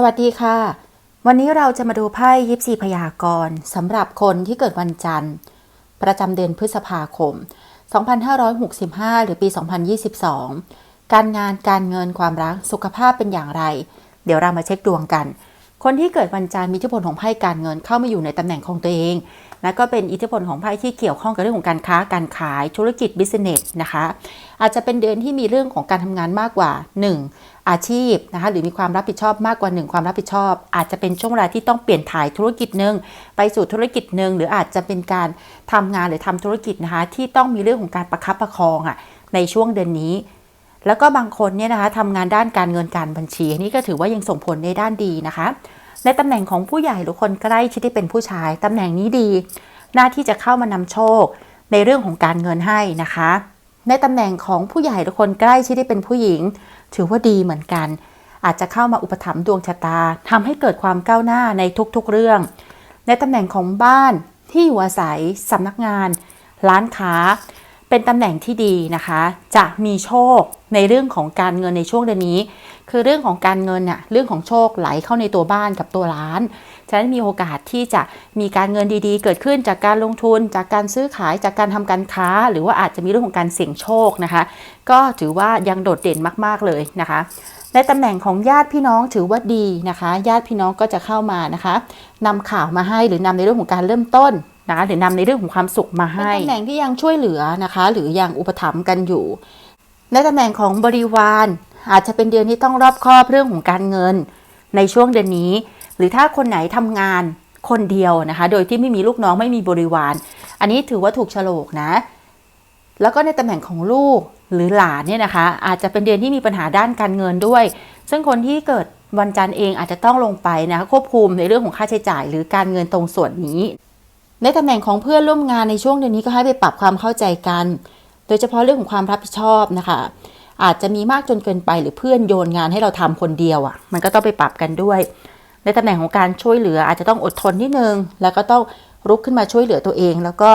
สวัสดีค่ะ วันนี้เราจะมาดูไพ่ยิปซีพยากรณ์สำหรับคนที่เกิดวันจันทร์ ประจำเดือนพฤษภาคม 2565 หรือปี 2022 การงานการเงินความรักสุขภาพเป็นอย่างไร เดี๋ยวเรามาเช็คดวงกัน คนที่เกิดวันจันทร์มีอิทธิพลของไพ่การเงินเข้ามาอยู่ในตำแหน่งของตัวเอง และก็เป็นอิทธิพลของไพ่ที่เกี่ยวข้องกับเรื่องของการค้าการขายธุรกิจบิสเนสนะคะ อาจจะเป็นเดือนที่มีเรื่องของการทำงานมากกว่า 1 อาชีพนะคะหรือมีความรับผิดชอบมากกว่า 1 ความรับผิดชอบ อาจจะเป็นช่วงเวลาที่ต้องเปลี่ยนถ่ายธุรกิจหนึ่งไปสู่ธุรกิจหนึ่งหรืออาจจะเป็นการทำงานหรือทำธุรกิจนะคะที่ต้องมีเรื่องของการประคับประคองอะ่ะในช่วงเดือนนี้แล้วก็บางคนเนี่ยนะคะทำงานด้านการเงินการบัญชีนนี้ก็ถือว่ายังส่งผลในด้านดีนะคะ ในตำแหน่งของผู้ใหญ่หรือคนใกล้ชิดที่เป็นผู้ชายตำแหน่งนี้ดี หน้าที่จะเข้ามานำโชค ในเรื่องของการเงินให้นะคะ ในตำแหน่งของผู้ใหญ่หรือคนใกล้ชิดที่เป็นผู้หญิง ถือว่าดีเหมือนกัน อาจจะเข้ามาอุปถัมภ์ดวงชะตาทำให้เกิดความก้าวหน้าในทุกๆเรื่อง ในตำแหน่งของบ้านที่อยู่อาศัยสำนักงาน ร้านค้า เป็นตำแหน่งที่ดีนะคะ จะมีโชคในเรื่องของการเงินในช่วงเดือนนี้ คือเรื่องของการเงินน่ะเรื่องของโชคไหลเข้าในตัวบ้านกับตัวร้าน ฉะนั้นมีโอกาสที่จะมีการเงินดีๆ เกิดขึ้นจากการลงทุน จากการซื้อขายจากการทำการค้า หรือว่าอาจจะมีเรื่องของการเสี่ยงโชคนะคะ ก็ถือว่ายังโดดเด่นมากๆเลยนะคะในตำแหน่งของญาติพี่น้องถือว่าดีนะคะ ญาติพี่น้องก็จะเข้ามานะคะนำข่าวมาให้หรือนำในเรื่องของการเริ่มต้นนะคะหรือนำในเรื่องของความสุขมาให้ตำแหน่งที่ยังช่วยเหลือนะคะ หรือยังอุปถัมภ์กันอยู่ ในตำแหน่งของบริวาร อาจจะเป็นเดือนที่ต้องรอบคอบเรื่องของการเงินในช่วงเดือนนี้ หรือถ้าคนไหนทำงานคนเดียวนะคะ โดยที่ไม่มีลูกน้องไม่มีบริวาร อันนี้ถือว่าถูกโฉลกนะ แล้วก็ในตำแหน่งของลูกหรือหลานเนี่ยนะคะ อาจจะเป็นเดือนที่มีปัญหาด้านการเงินด้วย ซึ่งคนที่เกิดวันจันทร์เองอาจจะต้องลงไปนะคะควบคุมในเรื่องของค่าใช้จ่าย หรือการเงินตรงส่วนนี้ ในตำแหน่งของเพื่อนร่วมงานในช่วงเดือนนี้ก็ให้ไปปรับความเข้าใจกัน โดยเฉพาะเรื่องของความรับผิดชอบนะคะ อาจจะมีมากจนเกินไปหรือเพื่อนโยนงานให้เราทำคนเดียวอะ่ะ มันก็ต้องไปปรับกันด้วย ในตำแหน่งของการช่วยเหลืออาจจะต้องอดทนนิดนึง แล้วก็ต้องรุกขึ้นมาช่วยเหลือตัวเอง แล้วก็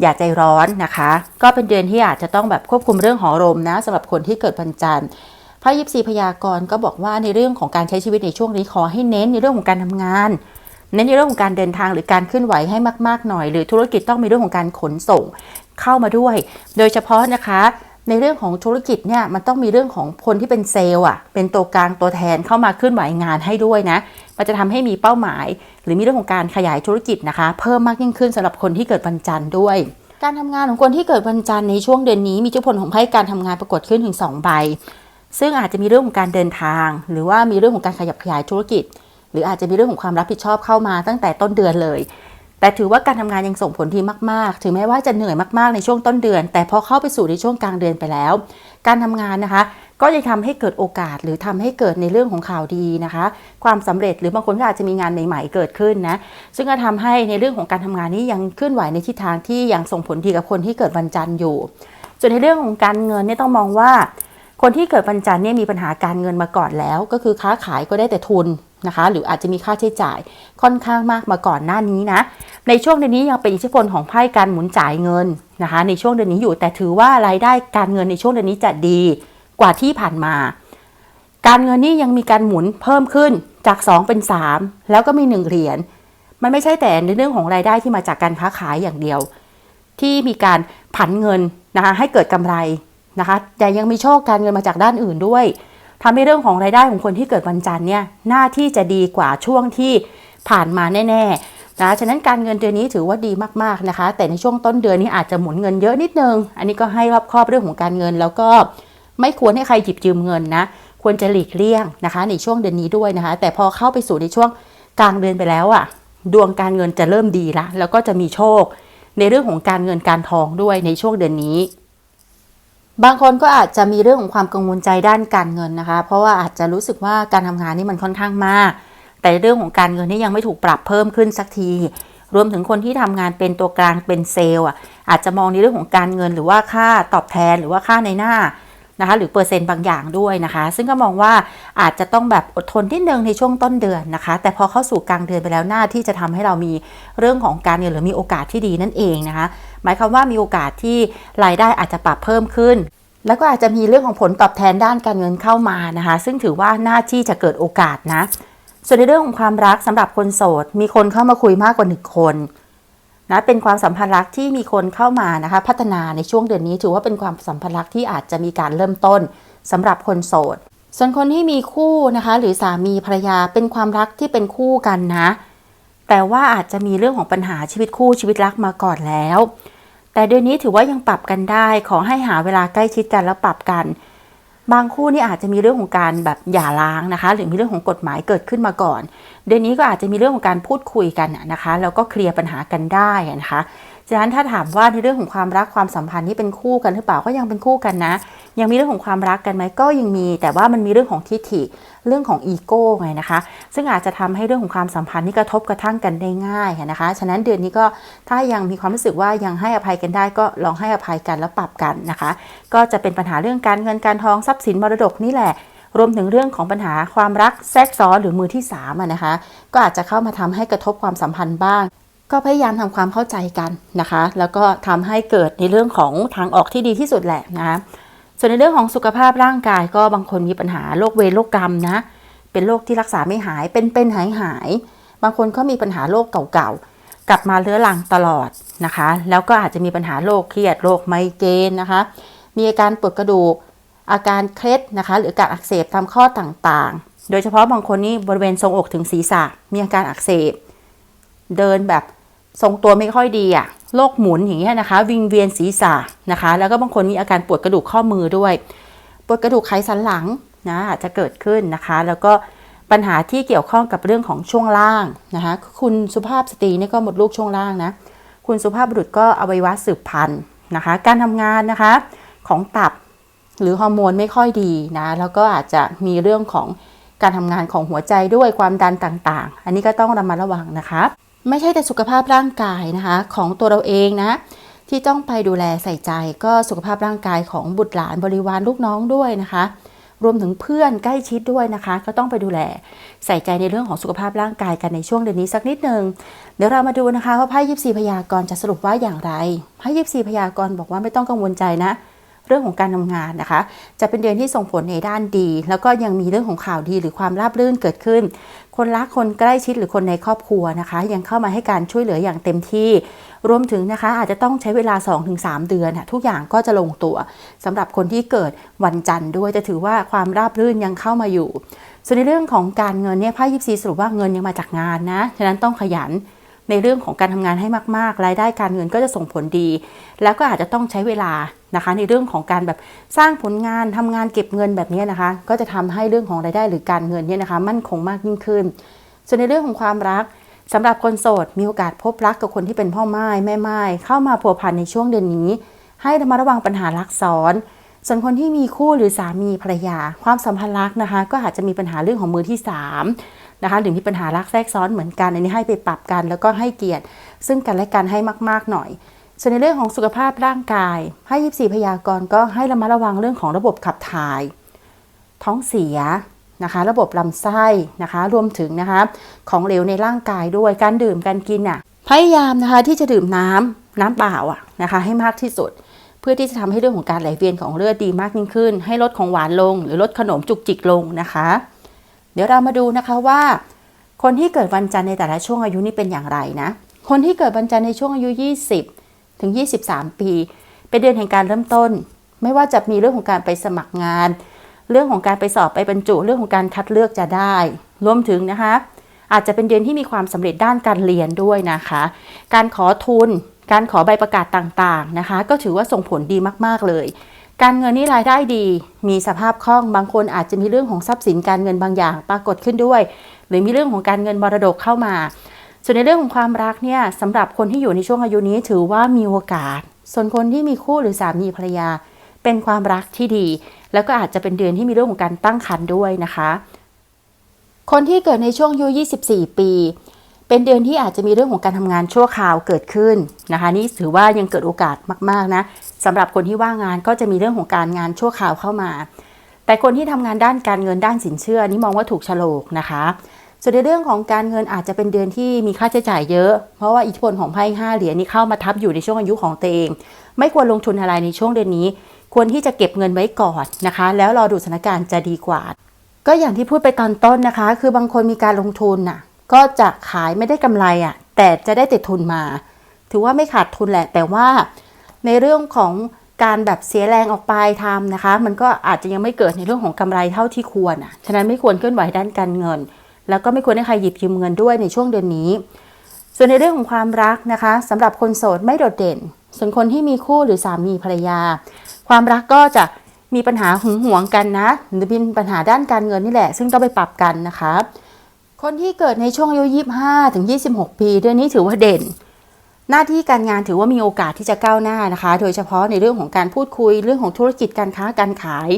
อย่าใจร้อนนะคะ ก็เป็นเดือนที่อาจจะต้องแบบควบคุมเรื่องของอารมนะสำหรับคนที่เกิดวันจันทร์พระยิปซีพยากรณ์ก็บอกว่าในเรื่องของการใช้ชีวิตในช่วงนี้ขอให้เน้นในเรื่องของการทำงาน เน้นในเรื่องของการเดินทางหรือการเคลื่อนไหวให้มาก ๆ หน่อย หรือธุรกิจต้องมีเรื่องของการขนส่งเข้ามาด้วย โดยเฉพาะนะคะ ในเรื่องของธุรกิจเนี่ยมันต้องมีเรื่องของคนที่เป็นเซลล์อะเป็นตัวกลางตัวแทนเข้ามาเคลื่อนไหวงานให้ด้วยนะมันจะทำให้มีเป้าหมาย หรือมีเรื่องของการขยายธุรกิจนะคะ เพิ่มมากยิ่งขึ้นสำหรับคนที่เกิดวันจันทร์ด้วย การทำงานของคนที่เกิดวันจันทร์ในช่วงเดือนนี้มีอิทธิพลของไพ่การทำงานปรากฏขึ้นถึง 2 ใบ ซึ่งอาจจะมีเรื่องของการเดินทาง หรือว่ามีเรื่องของการขยับขยายธุรกิจ หรืออาจจะมีเรื่องของความรับผิดชอบเข้ามาตั้งแต่ต้นเดือนเลย แต่ถือว่าการทำงานยังส่งผลดีมากๆ ถึงแม้ว่าจะเหนื่อยมากๆในช่วงต้นเดือน แต่พอเข้าไปสู่ในช่วงกลางเดือนไปแล้ว การทำงานนะคะ ก็จะทำให้เกิดโอกาสหรือทำให้เกิดในเรื่องของข่าวดีนะคะ ความสำเร็จหรือบางคนก็อาจจะมีงานใหม่ๆเกิดขึ้นนะซึ่งก็ทำให้ในเรื่องของการทำงานนี้ยังเคลื่อนไหวในทิศทางที่ยังส่งผลดีกับคนที่เกิดวันจันทร์อยู่ส่วนในเรื่องของการเงินเนี่ยต้องมองว่า คนที่เกิดวันจันทร์เนี่ยมีปัญหาการเงินมาก่อนแล้ว ก็คือค้าขายก็ได้แต่ทุน นะคะ หรืออาจจะมีค่าใช้จ่ายค่อนข้างมากมาก่อนหน้านี้นะ ในช่วงเดือนนี้ยังเป็นอิทธิพลของไพ่การหมุนจ่ายเงินนะคะ ในช่วงเดือนนี้อยู่แต่ถือว่ารายได้การเงินในช่วงเดือนนี้จะดีกว่าที่ผ่านมา การเงินนี่ยังมีการหมุนเพิ่มขึ้นจาก 2 เป็น 3 แล้วก็มี 1 เหรียญมันไม่ใช่แต่ในเรื่องของรายได้ที่มาจากการค้าขายอย่างเดียว ที่มีการผันเงินนะคะให้เกิดกำไรนะคะแต่ยังมีโชคการเงินมาจากด้านอื่นด้วย ทำให้เรื่องของรายได้ของคนที่เกิดวันจันทร์เนี่ยหน้าที่จะดีกว่าช่วงที่ผ่านมาแน่ๆนะฉะนั้นการเงินเดือนนี้ถือว่าดีมากๆนะคะ แต่ในช่วงต้นเดือนนี้อาจจะหมุนเงินเยอะนิดนึง อันนี้ก็ให้รอบครอบเรื่องของการเงิน แล้วก็ไม่ควรให้ใครหยิบยืมเงินนะควรจะหลีกเลี่ยงนะคะ ในช่วงเดือนนี้ด้วยนะคะ แต่พอเข้าไปสู่ในช่วงกลางเดือนไปแล้วอะ่ะดวงการเงินจะเริ่มดีละแล้วก็จะมีโชค ในเรื่องของการเงินการทองด้วยในช่วงเดือนนี้ บางคนก็อาจจะมีเรื่องของความกังวลใจด้านการเงินนะคะ เพราะว่าอาจจะรู้สึกว่าการทำงานนี่มันค่อนข้างมาก แต่เรื่องของการเงินนี่ยังไม่ถูกปรับเพิ่มขึ้นสักที รวมถึงคนที่ทำงานเป็นตัวกลางเป็นเซลล์อะอาจจะมองในเรื่องของการเงินหรือว่าค่าตอบแทนหรือว่าค่าในหน้า นะคะหรือเปอร์เซ็นต์บางอย่างด้วยนะคะ ซึ่งก็มองว่าอาจจะต้องแบบอดทนที่หนึ่งในช่วงต้นเดือนนะคะ แต่พอเข้าสู่กลางเดือนไปแล้วหน้าที่จะทำให้เรามีเรื่องของการเงินหรือมีโอกาสที่ดีนั่นเองนะคะ หมายความว่ามีโอกาสที่รายได้อาจจะปรับเพิ่มขึ้นแล้วก็อาจจะมีเรื่องของผลตอบแทนด้านการเงินเข้ามานะคะ ซึ่งถือว่าหน้าที่จะเกิดโอกาสนะ ส่วนในเรื่องของความรักสำหรับคนโสด มีคนเข้ามาคุยมากกว่าหนึ่งคน นะเป็นความสัมพันธ์รักที่มีคนเข้ามานะคะพัฒนาในช่วงเดือนนี้ ถือว่าเป็นความสัมพันธ์รักที่อาจจะมีการเริ่มต้นสำหรับคนโสด ส่วนคนที่มีคู่นะคะ หรือสามีภรรยาเป็นความรักที่เป็นคู่กันนะ แต่ว่าอาจจะมีเรื่องของปัญหาชีวิตคู่ชีวิตรักมาก่อนแล้ว แต่เดือนนี้ถือว่ายังปรับกันได้ ขอให้หาเวลาใกล้ชิดกันแล้วปรับกัน บางคู่นี่อาจจะมีเรื่องของการแบบหย่าร้างนะคะ หรือมีเรื่องของกฎหมายเกิดขึ้นมาก่อน เดือนนี้ก็อาจจะมีเรื่องของการพูดคุยกันนะคะ แล้วก็เคลียร์ปัญหากันได้นะคะฉะนั้นถ้าถามว่าในเรื่องของความรักความสัมพันธ์นี่เป็นคู่กันหรือเปล่าก็ยังเป็นคู่กันนะ ยังมีเรื่องของความรักกันไหมก็ยังมี แต่ว่ามันมีเรื่องของทิฐิ เรื่องของอีโก้ไงนะคะ ซึ่งอาจจะทำให้เรื่องของความสัมพันธ์นี่กระทบกระทั่งกันได้ง่ายนะคะ ฉะนั้นเดือนนี้ก็ถ้ายังมีความรู้สึกว่ายังให้อภัยกันได้ก็ลองให้อภัยกันแล้วปรับกันนะคะ ก็จะเป็นปัญหาเรื่องการเงินการทองทรัพย์สินมรดกนี่แหละรวมถึงเรื่องของปัญหาความรักแทรกซ้อนหรือมือที่3นะคะ ก็อาจจะเข้ามาทำให้กระทบความสัมพันธ์บ้าง ก็พยายามทำความเข้าใจกันนะคะ แล้วก็ทำให้เกิดในเรื่องของทางออกที่ดีที่สุดแหละนะคะ ส่วนในเรื่องของสุขภาพร่างกายก็บางคนมีปัญหาโรคเวรโรคกรรมนะ เป็นโรคที่รักษาไม่หายเป็นเป็นหายหาย บางคนก็มีปัญหาโรคเก่าๆกลับมาเรื้อรังตลอดนะคะ แล้วก็อาจจะมีปัญหาโรคเครียดโรคไมเกรนนะคะ มีอาการปวดกระดูกอาการเคล็ดนะคะ หรืออาการอักเสบตามข้อต่างๆ โดยเฉพาะบางคนนี่บริเวณทรงอกถึงศีรษะ มีอาการอักเสบ เดินแบบทรงตัวไม่ค่อยดีอะ โรคหมุนอย่างเงี้ยนะคะ วิงเวียนศีรษะนะคะ แล้วก็บางคนมีอาการปวดกระดูกข้อมือด้วย ปวดกระดูกไขสันหลังนะอาจจะเกิดขึ้นนะคะ แล้วก็ปัญหาที่เกี่ยวข้องกับเรื่องของช่วงล่างนะคะ คุณสุภาพสตรีนี่ก็หมดลูกช่วงล่างนะ คุณสุภาพบุรุษก็อวัยวะสืบพันธุ์นะคะ การทำงานนะคะของตับหรือฮอร์โมนไม่ค่อยดีนะ แล้วก็อาจจะมีเรื่องของการทำงานของหัวใจด้วยความดันต่างๆ อันนี้ก็ต้องระมัดระวังนะคะ ไม่ใช่แต่สุขภาพร่างกายนะคะ ของตัวเราเองนะ ที่ต้องไปดูแลใส่ใจก็สุขภาพร่างกายของบุตรหลานบริวารลูกน้องด้วยนะคะ รวมถึงเพื่อนใกล้ชิดด้วยนะคะ ก็ต้องไปดูแลใส่ใจในเรื่องของสุขภาพร่างกายกันในช่วงเดือนนี้สักนิดหนึ่งเดี๋ยวเรามาดูนะคะว่าไพ่ยิปซีพยากรณ์จะสรุปว่าอย่างไรไพ่ยิปซีพยากรณ์บอกว่าไม่ต้องกังวลใจนะเรื่องของการทำงานนะคะ จะเป็นเดือนที่ส่งผลในด้านดี แล้วก็ยังมีเรื่องของข่าวดีหรือความราบรื่นเกิดขึ้น คนรักคนใกล้ชิดหรือคนในครอบครัวนะคะ ยังเข้ามาให้การช่วยเหลืออย่างเต็มที่ รวมถึงนะคะ อาจจะต้องใช้เวลา 2-3 เดือนทุกอย่างก็จะลงตัวสำหรับคนที่เกิดวันจันทร์ด้วยจะถือว่าความราบรื่นยังเข้ามาอยู่ ส่วนในเรื่องของการเงินเนี่ยไพ่ยิปซีสรุปว่าเงินยังมาจากงานนะฉะนั้นต้องขยัน ในเรื่องของการทำงานให้มากๆ รายได้การเงินก็จะส่งผลดี แล้วก็อาจจะต้องใช้เวลานะคะ ในเรื่องของการแบบสร้างผลงานทำงานเก็บเงินแบบนี้นะคะ ก็จะทำให้เรื่องของรายได้หรือการเงินเนี่ยนะคะ มั่นคงมากยิ่งขึ้น ส่วนในเรื่องของความรักสำหรับคนโสดมีโอกาสพบรักกับคนที่เป็นพ่อไม้แม่ไม้เข้ามาพัวพันในช่วงเดือนนี้ ให้ระมัดระวังปัญหารักซ้อนส่วนคนที่มีคู่หรือสามีภรรยา ความสัมพันธ์รักนะคะ ก็อาจจะมีปัญหาเรื่องของมือที่สาม นะคะหรือมีปัญหารักแทรกซ้อนเหมือนกัน อันนี้ให้ไปปรับกันแล้วก็ให้เกียรติ ซึ่งกันและกันให้มาก ๆ หน่อย ส่วนในเรื่องของสุขภาพร่างกายให้ยิบสี่พยากรณ์ก็ให้ระมัดระวังเรื่องของระบบขับถ่าย ท้องเสียนะคะ ระบบลำไส้นะคะ รวมถึงนะคะของเหลวในร่างกายด้วยการดื่มการกินอะพยายามนะคะที่จะดื่มน้ำน้ำเปล่าอะนะคะ ให้มากที่สุดเพื่อที่จะทำให้เรื่องของการไหลเวียนของเลือดดีมากยิ่งขึ้น ให้ลดของหวานลง หรือลดขนมจุกจิกลงนะคะ เดี๋ยวเรามาดูนะคะว่า คนที่เกิดวันจันทร์ในแต่ละช่วงอายุนี่เป็นอย่างไรนะ คนที่เกิดวันจันทร์ในช่วงอายุ 20 ถึง 23 ปี เป็นเดือนแห่งการเริ่มต้น ไม่ว่าจะมีเรื่องของการไปสมัครงาน เรื่องของการไปสอบไปบรรจุ เรื่องของการคัดเลือกจะได้ รวมถึงนะคะ อาจจะเป็นเดือนที่มีความสำเร็จด้านการเรียนด้วยนะคะ การขอทุน การขอใบประกาศต่างๆนะคะ ก็ถือว่าส่งผลดีมากๆเลย การเงินนี่รายได้ดี มีสภาพคล่องบางคนอาจจะมีเรื่องของทรัพย์สินการเงินบางอย่างปรากฏขึ้นด้วย หรือมีเรื่องของการเงินมรดกเข้ามา ส่วนในเรื่องของความรักเนี่ยสำหรับคนที่อยู่ในช่วงอายุนี้ถือว่ามีโอกาส ส่วนคนที่มีคู่หรือสามีภรรยา เป็นความรักที่ดี แล้วก็อาจจะเป็นเดือนที่มีเรื่องของการตั้งครรภ์ด้วยนะคะ คนที่เกิดในช่วงอายุ 24 ปี เป็นเดือนที่อาจจะมีเรื่องของการทำงานชั่วคราวเกิดขึ้นนะคะ นี่ถือว่ายังเกิดโอกาสมากๆนะ สำหรับคนที่ว่างงานก็จะมีเรื่องของการงานชั่วคราวเข้ามา แต่คนที่ทำงานด้านการเงินด้านสินเชื่อนี่มองว่าถูกฉลกนะคะ ส่วนในเรื่องของการเงินอาจจะเป็นเดือนที่มีค่าใช้จ่ายเยอะ เพราะว่าอิทธิพลของไพ่ห้าเหรียญนี่เข้ามาทับอยู่ในช่วงอายุของตัวเอง ไม่ควรลงทุนอะไรในช่วงเดือนนี้ ควรที่จะเก็บเงินไว้ก่อนนะคะ แล้วรอดูสถานการณ์จะดีกว่า ก็อย่างที่พูดไปตอนต้นนะคะ คือบางคนมีการลงทุนน่ะก็จะขายไม่ได้กำไรอะแต่จะได้ติดทุนมา ถือว่าไม่ขาดทุนแหละแต่ว่า ในเรื่องของการแบบเสียแรงออกไปทำนะคะ มันก็อาจจะยังไม่เกิดในเรื่องของกำไรเท่าที่ควรอะฉะนั้นไม่ควรเคลื่อนไหวด้านการเงิน แล้วก็ไม่ควรให้ใครหยิบยืมเงินด้วยในช่วงเดือนนี้ ส่วนในเรื่องของความรักนะคะสำหรับคนโสดไม่โดดเด่น ส่วนคนที่มีคู่หรือสามีภรรยา ความรักก็จะมีปัญหาหึงหวงกันนะหรือเป็นปัญหาด้านการเงินนี่แหละ ซึ่งต้องไปปรับกันนะคะ คนที่เกิดในช่วงอายุ25ถึง26ปี เดือนนี้ถือว่าเด่น หน้าที่การงานถือว่ามีโอกาสที่จะก้าวหน้านะคะ โดยเฉพาะในเรื่องของการพูดคุยเรื่องของธุรกิจการค้าการขาย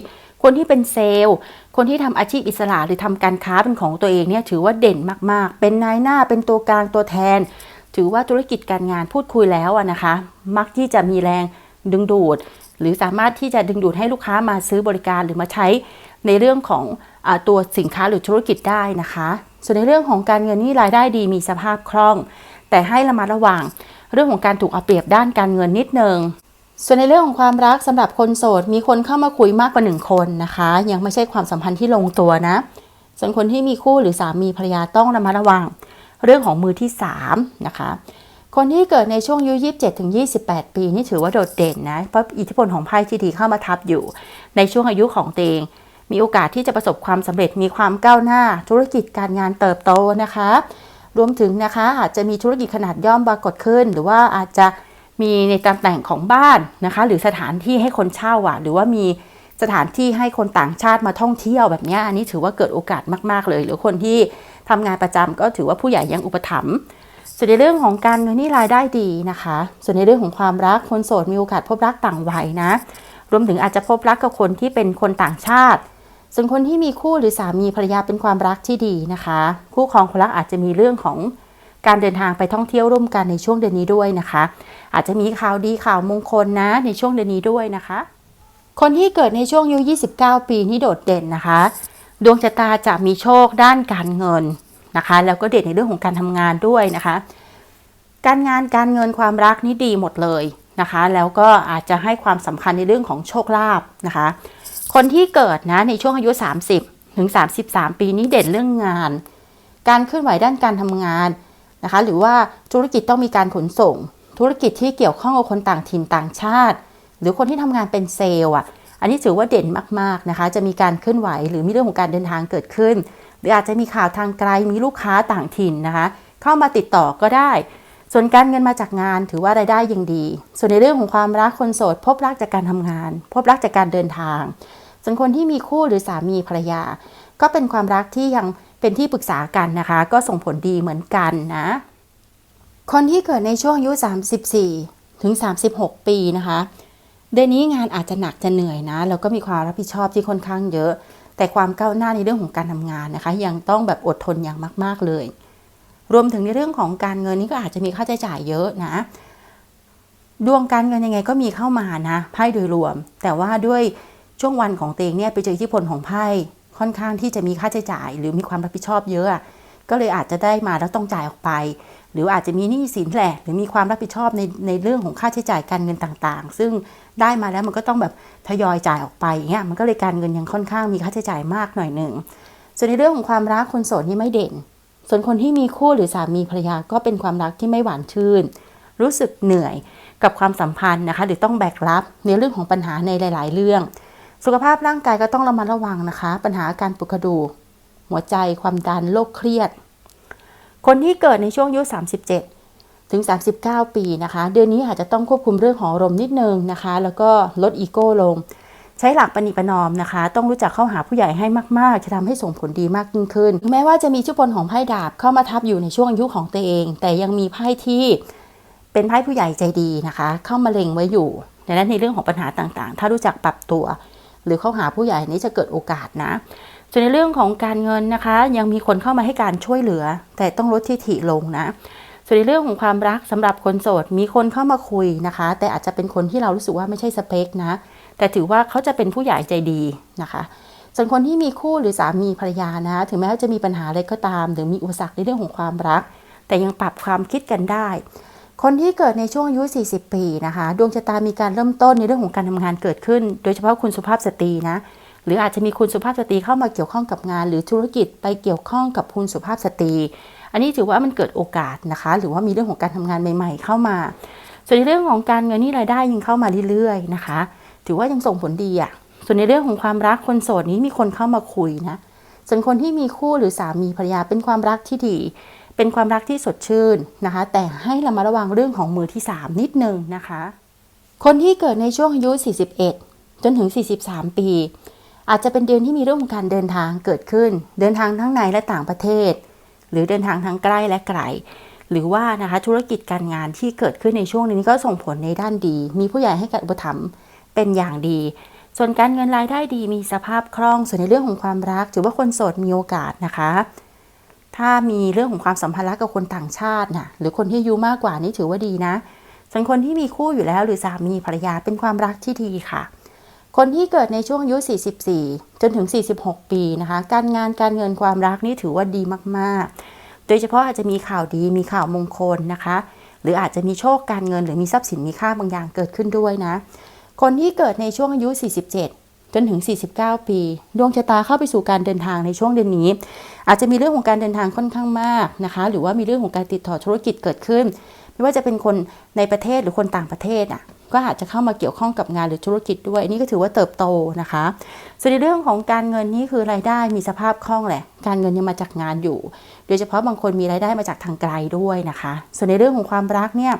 คนที่เป็นเซลล์ คนที่ทำอาชีพอิสระหรือทำการค้าเป็นของตัวเองเนี่ยถือว่าเด่นมากๆ เป็นนายหน้าเป็นตัวกลางตัวแทน ถือว่าธุรกิจการงานพูดคุยแล้วนะคะ มักที่จะมีแรงดึงดูด หรือสามารถที่จะดึงดูดให้ลูกค้ามาซื้อบริการหรือมาใช้ในเรื่องของอตัวสินค้าหรือธุรกิจได้นะคะ ส่วนในเรื่องของการเงินนี่รายได้ดีมีสภาพคล่อง แต่ให้ระมัดระวัง เรื่องของการถูกเอาเปรียบด้านการเงินนิดนึงส่วนในเรื่องของความรักสำหรับคนโสด มีคนเข้ามาคุยมากกว่าหนึ่งคนนะคะ ยังไม่ใช่ความสัมพันธ์ที่ลงตัวนะ ส่วนคนที่มีคู่หรือสามีภรรยาต้องระมัดระวัง เรื่องของมือที่3นะคะคนที่เกิดในช่วงอายุ27ถึง28 ปีนี่ถือว่าโดดเด่นนะเพราะอิทธิพลของไพ่ที่ดีเข้ามาทับอยู่ ในช่วงอายุของตัวเองมีโอกาสที่จะประสบความสำเร็จมีความก้าวหน้าธุรกิจการงานเติบโตนะคะ รวมถึงนะคะ อาจจะมีธุรกิจขนาดย่อมปรากฏขึ้น หรือว่าอาจจะมีในตำแหน่งของบ้านนะคะ หรือสถานที่ให้คนเช่าอะ หรือว่ามีสถานที่ให้คนต่างชาติมาท่องเที่ยวแบบนี้อันนี้ถือว่าเกิดโอกาสมาก ๆ เลย หรือคนที่ทำงานประจำก็ถือว่าผู้ใหญ่ยังอุปถัมภ์ส่วนในเรื่องของการเงินนี่รายได้ดีนะคะ ส่วนในเรื่องของความรักคนโสดมีโอกาสพบรักต่างวัยนะ รวมถึงอาจจะพบรักกับคนที่เป็นคนต่างชาติ ส่วนคนที่มีคู่หรือสามีภรรยาเป็นความรักที่ดีนะคะ คู่ครองคนรักอาจจะมีเรื่องของการเดินทางไปท่องเที่ยวร่วมกันในช่วงเดือนนี้ด้วยนะคะ อาจจะมีข่าวดีข่าวมงคลนะในช่วงเดือนนี้ด้วยนะคะ คนที่เกิดในช่วงอายุ 29 ปีนี่โดดเด่นนะคะ ดวงชะตาจะมีโชคด้านการเงินนะคะ แล้วก็เด่นในเรื่องของการทำงานด้วยนะคะ การงานการเงินความรักนี่ดีหมดเลยนะคะ แล้วก็อาจจะให้ความสำคัญในเรื่องของโชคลาภนะคะ คนที่เกิดนะในช่วงอายุ 30 ถึง 33 ปีนี้เด่นเรื่องงาน การเคลื่อนไหวด้านการทำงานนะคะ หรือว่าธุรกิจต้องมีการขนส่ง ธุรกิจที่เกี่ยวข้องกับคนต่างถิ่นต่างชาติ หรือคนที่ทำงานเป็นเซลล์อะ อันนี้ถือว่าเด่นมากๆนะคะ จะมีการเคลื่อนไหวหรือมีเรื่องของการเดินทางเกิดขึ้น หรืออาจจะมีข่าวทางไกลมีลูกค้าต่างถิ่นนะคะ เข้ามาติดต่อก็ได้ส่วนการเงินมาจากงานถือว่ารายได้ยังดี ส่วนในเรื่องของความรักคนโสด พบรักจากการทำงาน พบรักจากการเดินทาง ส่วนคนที่มีคู่หรือสามีภรรยา ก็เป็นความรักที่ยังเป็นที่ปรึกษากันนะคะ ก็ส่งผลดีเหมือนกันนะ คนที่เกิดในช่วงอายุ 34 ถึง 36 ปีนะคะเดือนนี้งานอาจจะหนักจะเหนื่อยนะแล้วก็มีความรับผิดชอบที่ค่อนข้างเยอะ แต่ความก้าวหน้าในเรื่องของการทำงานนะคะ ยังต้องแบบอดทนอย่างมาก ๆเลย รวมถึงในเรื่องของการเงินนี่ก็อาจจะมีค่าใช้จ่ายเยอะนะ ดวงการเงินยังไงก็มีเข้ามานะไพ่โดยรวม แต่ว่าด้วย ช่วงวันของเตงเนี่ยไปเจออิทธิพลของไพ่ค่อนข้างที่จะมีค่าใช้จ่าย หรือมีความรับผิดชอบเยอะก็เลยอาจจะได้มาแล้วต้องจ่ายออกไป หรืออาจจะมีหนี้สินแหละ หรือมีความรับผิดชอบในในเรื่องของค่าใช้จ่ายการเงินต่างๆ ซึ่งได้มาแล้วมันก็ต้องแบบทยอยจ่ายออกไปอย่างเงี้ยมันก็เลยการเงินยังค่อนข้างมีค่าใช้จ่ายมากหน่อยหนึ่งส่วนในเรื่องของความรักคนโสดนี่ไม่เด่น ส่วนคนที่มีคู่หรือสามีภรรยาก็เป็นความรักที่ไม่หวานชื่น รู้สึกเหนื่อยกับความสัมพันธ์นะคะ หรือต้องแบกรับในเรื่องของปัญหาในหลาย ๆ เรื่อง สุขภาพร่างกายก็ต้องระมัดระวังนะคะ ปัญหาการปวดกระดูกหัวใจความดันโรคเครียด คนที่เกิดในช่วงอายุ 37 ถึง 39 ปีนะคะ เดือนนี้อาจจะต้องควบคุมเรื่องของอารมณ์นิดนึงนะคะ แล้วก็ลดอีโก้ลง ใช้หลักปณิประนอมนะคะ ต้องรู้จักเข้าหาผู้ใหญ่ให้มาก ๆ จะทำให้ส่งผลดีมากยิ่งขึ้น แม้ว่าจะมีชุดพลของไพ่ดาบเข้ามาทับอยู่ในช่วงอายุของตัวเอง แต่ยังมีไพ่ที่เป็นไพ่ผู้ใหญ่ใจดีนะคะ เข้ามาเล็งไว้อยู่ดังนั้นในเรื่องของปัญหาต่างๆ ถ้ารู้จักปรับตัว หรือเข้าหาผู้ใหญ่นี้จะเกิดโอกาสนะส่วนในเรื่องของการเงินนะคะ ยังมีคนเข้ามาให้การช่วยเหลือ แต่ต้องลดที่ถี่ลงนะส่วนในเรื่องของความรักสำหรับคนโสดมีคนเข้ามาคุยนะคะ แต่อาจจะเป็นคนที่เรารู้สึกว่าไม่ใช่สเปคนะ แต่ถือว่าเขาจะเป็นผู้ใหญ่ใจดีนะคะส่วนคนที่มีคู่หรือสามีภรรยานะ ถึงแม้ว่าจะมีปัญหาอะไรก็ตาม หรือมีอุปสรรคในเรื่องของความรัก แต่ยังปรับความคิดกันได้ คนที่เกิดในช่วงอายุ 40 ปีนะคะ ดวงชะตามีการเริ่มต้นในเรื่องของการทำงานเกิดขึ้น โดยเฉพาะคุณสุภาพสตรีนะ หรืออาจจะมีคุณสุภาพสตรีเข้ามาเกี่ยวข้องกับงาน หรือธุรกิจไปเกี่ยวข้องกับคุณสุภาพสตรี อันนี้ถือว่ามันเกิดโอกาสนะคะ หรือว่ามีเรื่องของการทำงานใหม่ ๆ เข้ามา ส่วนในเรื่องของการเงินนี่รายได้ยังเข้ามาเรื่อยๆนะคะ ถือว่ายังส่งผลดีอะ่ะ ส่วนในเรื่องของความรักคนโสดนี้มีคนเข้ามาคุยนะ ส่วนคนที่มีคู่หรือสามีภรรยาเป็นความรักที่ดี เป็นความรักที่สดชื่นนะคะ แต่ให้ระมัดระวังเรื่องของมือที่ 3 นิดนึงนะคะ คนที่เกิดในช่วงอายุ 41 จนถึง 43 ปี อาจจะเป็นเดือนที่มีเรื่องของการเดินทางเกิดขึ้น เดินทางทั้งในและต่างประเทศ หรือเดินทางทั้งใกล้และไกลหรือว่านะคะธุรกิจการงานที่เกิดขึ้นในช่วงนี้ก็ส่งผลในด้านดี มีผู้ใหญ่ให้การอุปถัมภ์เป็นอย่างดี ส่วนการเงินรายได้ดีมีสภาพคล่อง ส่วนในเรื่องของความรัก ถือว่าคนโสดมีโอกาสนะคะ ถ้ามีเรื่องของความสัมพันธ์รักกับคนต่างชาตินะหรือคนที่อายุมากกว่านี่ถือว่าดีนะส่วนคนที่มีคู่อยู่แล้วหรือสามีภรรยาเป็นความรักที่ดีค่ะ คนที่เกิดในช่วงอายุ 44 จนถึง 46 ปีนะคะ การงานการเงินความรักนี่ถือว่าดีมากๆ โดยเฉพาะอาจจะมีข่าวดีมีข่าวมงคลนะคะ หรืออาจจะมีโชคการเงิน หรือมีทรัพย์สินมีค่าบางอย่างเกิดขึ้นด้วยนะ คนที่เกิดในช่วงอายุ 47 จนถึง 49 ปี ดวงชะตาเข้าไปสู่การเดินทางในช่วงเดือนนี้ อาจจะมีเรื่องของการเดินทางค่อนข้างมากนะคะ หรือว่ามีเรื่องของการติดต่อธุรกิจเกิดขึ้น ไม่ว่าจะเป็นคนในประเทศหรือคนต่างประเทศอะก็อาจจะเข้ามาเกี่ยวข้องกับงานหรือธุรกิจด้วยนี่ก็ถือว่าเติบโตนะคะ ส่วนในเรื่องของการเงินนี่คือรายได้มีสภาพคล่องแหละ การเงินยังมาจากงานอยู่ โดยเฉพาะบางคนมีรายได้มาจากทางไกลด้วยนะคะ ส่วนในเรื่องของความรักเนี่ย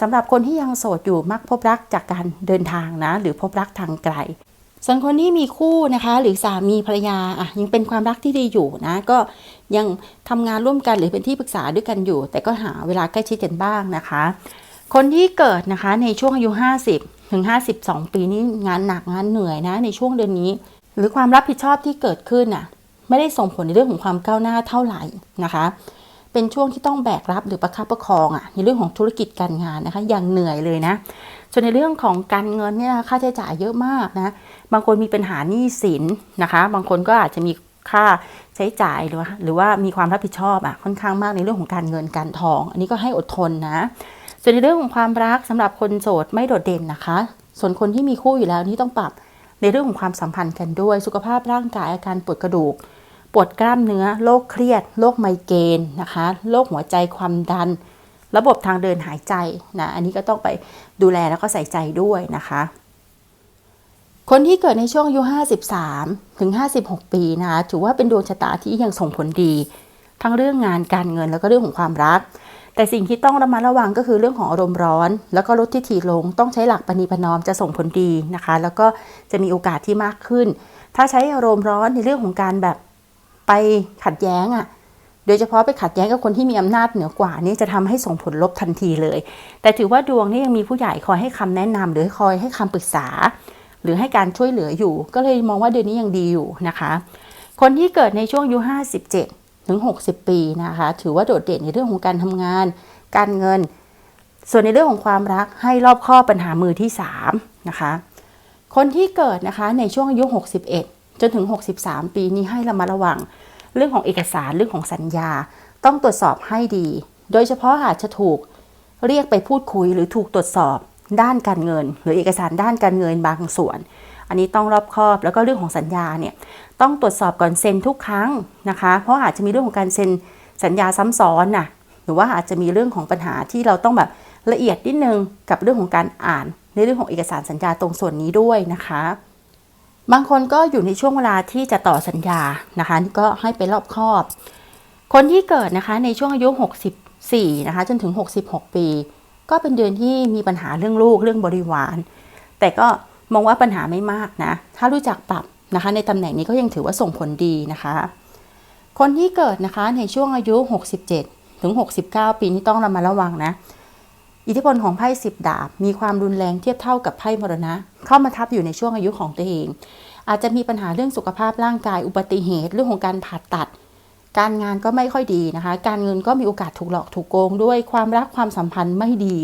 สำหรับคนที่ยังโสดอยู่มักพบรักจากการเดินทางนะ หรือพบรักทางไกล ส่วนคนที่มีคู่นะคะ หรือสามีภรรยาอะยังเป็นความรักที่ดีอยู่นะก็ยังทำงานร่วมกันหรือเป็นที่ปรึกษาด้วยกันอยู่ แต่ก็หาเวลาใกล้ชิดกันบ้างนะคะ คนที่เกิดนะคะในช่วงอายุ 50 ถึง 52 ปีนี้งานหนักงานเหนื่อยนะในช่วงเดือนนี้ หรือความรับผิดชอบที่เกิดขึ้นน่ะไม่ได้ส่งผลในเรื่องของความก้าวหน้าเท่าไหร่นะคะ เป็นช่วงที่ต้องแบกรับหรือประคับประคองอะในเรื่องของธุรกิจการงานนะคะอย่างเหนื่อยเลยนะ ส่วนในเรื่องของการเงินเนี่ยค่าใช้จ่ายเยอะมากนะ บางคนมีปัญหาหนี้สินนะคะ บางคนก็อาจจะมีค่าใช้จ่ายหรือว่าหรือว่ามีความรับผิดชอบอะค่อนข้างมากในเรื่องของการเงินการทอง อันนี้ก็ให้อดทนนะ ส่วนในเรื่องของความรักสำหรับคนโสดไม่โดดเด่นนะคะ ส่วนคนที่มีคู่อยู่แล้วนี่ต้องปรับในเรื่องของความสัมพันธ์กันด้วย สุขภาพร่างกายอาการปวดกระดูกปวดกล้ามเนื้อโรคเครียดโรคไมเกรนนะคะโรคหัวใจความดัน ระบบทางเดินหายใจนะอันนี้ก็ต้องไปดูแลแล้วก็ใส่ใจด้วยนะคะ คนที่เกิดในช่วงอายุ 53 ถึง 56 ปีนะคะถือว่าเป็นดวงชะตาที่ยังส่งผลดี ทั้งเรื่องงานการเงินแล้วก็เรื่องของความรัก แต่สิ่งที่ต้องระมัดระวังก็คือเรื่องของอารมณ์ร้อน แล้วก็ลดที่ทีลง ต้องใช้หลักปณีปนอมจะส่งผลดีนะคะ แล้วก็จะมีโอกาสที่มากขึ้น ถ้าใช้อารมณ์ร้อนในเรื่องของการแบบไปขัดแย้งอะ่ะ โดยเฉพาะไปขัดแย้งกับคนที่มีอำนาจเหนือกว่านี่จะทำให้ส่งผลลบทันทีเลย แต่ถือว่าดวงนี่ยังมีผู้ใหญ่คอยให้คำแนะนำหรือคอยให้คำปรึกษา หรือให้การช่วยเหลืออยู่ ก็เลยมองว่าเดือนนี้ยังดีอยู่นะคะ คนที่เกิดในช่วงอายุ57ถึง60 ปีนะคะ ถือว่าโดดเด่นในเรื่องของการทำงาน การเงิน ส่วนในเรื่องของความรักให้รอบคอปัญหามือที่3นะคะคนที่เกิดนะคะในช่วงอายุ61 จนถึง 63 ปีนี้ให้ระมัดระวัง เรื่องของเอกสารเรื่องของสัญญา ต้องตรวจสอบให้ดี โดยเฉพาะอาจจะถูกเรียกไปพูดคุยหรือถูกตรวจสอบด้านการเงิน หรือเอกสารด้านการเงินบางส่วน อันนี้ต้องรอบคอบแล้วก็เรื่องของสัญญาเนี่ยต้องตรวจสอบก่อนเซ็นทุกครั้งนะคะ เพราะอาจจะมีเรื่องของการเซ็นสัญญาซ้ำซ้อนน่ะหรือว่าอาจจะมีเรื่องของปัญหาที่เราต้องแบบละเอียดนิดนึงกับเรื่องของการอ่านในเรื่องของเอกสารสัญญาตรงส่วนนี้ด้วยนะคะ บางคนก็อยู่ในช่วงเวลาที่จะต่อสัญญานะคะก็ให้ไปรอบครอบ คนที่เกิดนะคะในช่วงอายุ 64 นะคะ จนถึง 66 ปี ก็เป็นเดือนที่มีปัญหาเรื่องลูกเรื่องบริวาร แต่ก็มองว่าปัญหาไม่มากนะ ถ้ารู้จักปรับนะคะ ในตำแหน่งนี้ก็ยังถือว่าส่งผลดีนะคะ คนที่เกิดนะคะในช่วงอายุ 67 ถึง 69 ปีนี้ต้องระมัดระวังนะ อิทธิพลของไพ่สิบดาบ มีความรุนแรงเทียบเท่ากับไพ่มรณะ เข้ามาทับอยู่ในช่วงอายุของตัวเอง อาจจะมีปัญหาเรื่องสุขภาพร่างกายอุบัติเหตุเรื่องของการผ่าตัด การงานก็ไม่ค่อยดีนะคะ การเงินก็มีโอกาสถูกหลอกถูกโกง ด้วยความรักความสัมพันธ์ไม่ดี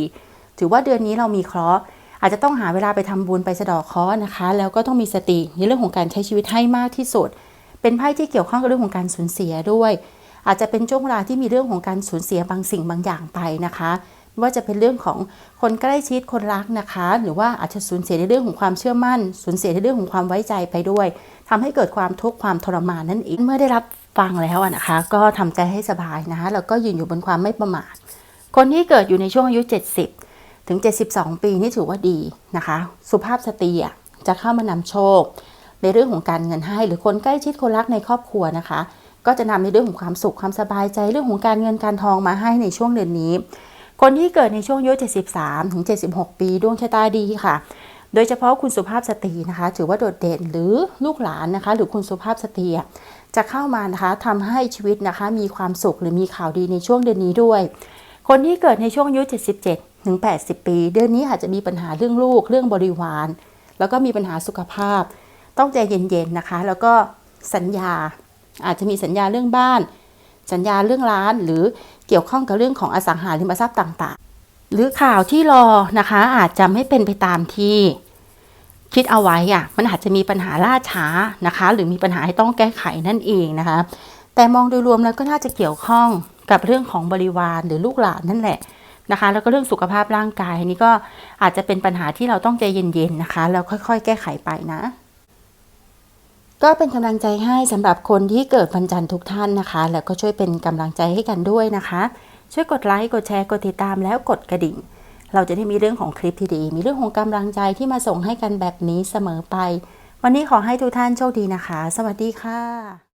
ถือว่าเดือนนี้เรามีเคราะห์อาจจะต้องหาเวลาไปทำบุญไปสะดอกเคราะห์นะคะ แล้วก็ต้องมีสติในเรื่องของการใช้ชีวิตให้มากที่สุด เป็นไพ่ที่เกี่ยวข้องกับเรื่องของการสูญเสียด้วย อาจจะเป็นช่วงเวลาที่มีเรื่องของการสูญเสียบางสิ่งบางอย่างไปนะคะ ว่าจะเป็นเรื่องของคนใกล้ชิดคนรักนะคะ หรือว่าอาจจะสูญเสียในเรื่องของความเชื่อมั่น สูญเสียในเรื่องของความไว้ใจไปด้วยทำให้เกิดความทุกข์ความทรมานนั่นเองเมื่อได้รับฟังแล้วนะคะ ก็ทำใจให้สบายนะคะแล้วก็ยืนอยู่บนความไม่ประมาทคนที่เกิดอยู่ในช่วงอายุ 70 ถึง 72 ปีนี่ถือว่าดีนะคะ สุภาพสตรีจะเข้ามานำโชค ในเรื่องของการเงินให้ หรือคนใกล้ชิดคนรักในครอบครัวนะคะ ก็จะนำในเรื่องของความสุขความสบายใจเรื่องของการเงินการทองมาให้ในช่วงเดือนนี้ คนที่เกิดในช่วงอายุ 73 ถึง 76 ปีดวงชะตาดีค่ะ โดยเฉพาะคุณสุภาพสตรีนะคะ ถือว่าโดดเด่นหรือลูกหลานนะคะ หรือคุณสุภาพสตรีจะเข้ามานะคะทำให้ชีวิตนะคะ มีความสุขหรือมีข่าวดีในช่วงเดือนนี้ด้วย คนที่เกิดในช่วงอายุ 77 ถึง 80 ปี เดือนนี้อาจจะมีปัญหาเรื่องลูกเรื่องบริวาร แล้วก็มีปัญหาสุขภาพ ต้องใจเย็นๆนะคะ แล้วก็สัญญาอาจจะมีสัญญาเรื่องบ้าน สัญญาเรื่องร้านหรือ เกี่ยวข้องกับเรื่องของอสังหาริมทรัพย์ต่างๆ หรือข่าวที่รอนะคะ อาจจะไม่เป็นไปตามที่ คิดเอาไว้อะมันอาจจะมีปัญหาล่าช้านะคะ หรือมีปัญหาให้ต้องแก้ไขนั่นเองนะคะ แต่มองโดยรวมแล้วก็น่าจะเกี่ยวข้องกับเรื่องของบริวารหรือลูกหลานนั่นแหละนะคะ แล้วก็เรื่องสุขภาพร่างกายนี่ก็อาจจะเป็นปัญหาที่เราต้องใจเย็นๆนะคะแล้วค่อย ๆ แก้ไขไปนะ ก็เป็นกำลังใจให้สำหรับคนที่เกิดวันจันทร์ทุกท่านนะคะ แล้วก็ช่วยเป็นกำลังใจให้กันด้วยนะคะ ช่วยกดไลค์กดแชร์กดติดตามแล้วกดกระดิ่ง เราจะได้มีเรื่องของคลิปที่ดี มีเรื่องของกำลังใจที่มาส่งให้กันแบบนี้เสมอไป วันนี้ขอให้ทุกท่านโชคดีนะคะ สวัสดีค่ะ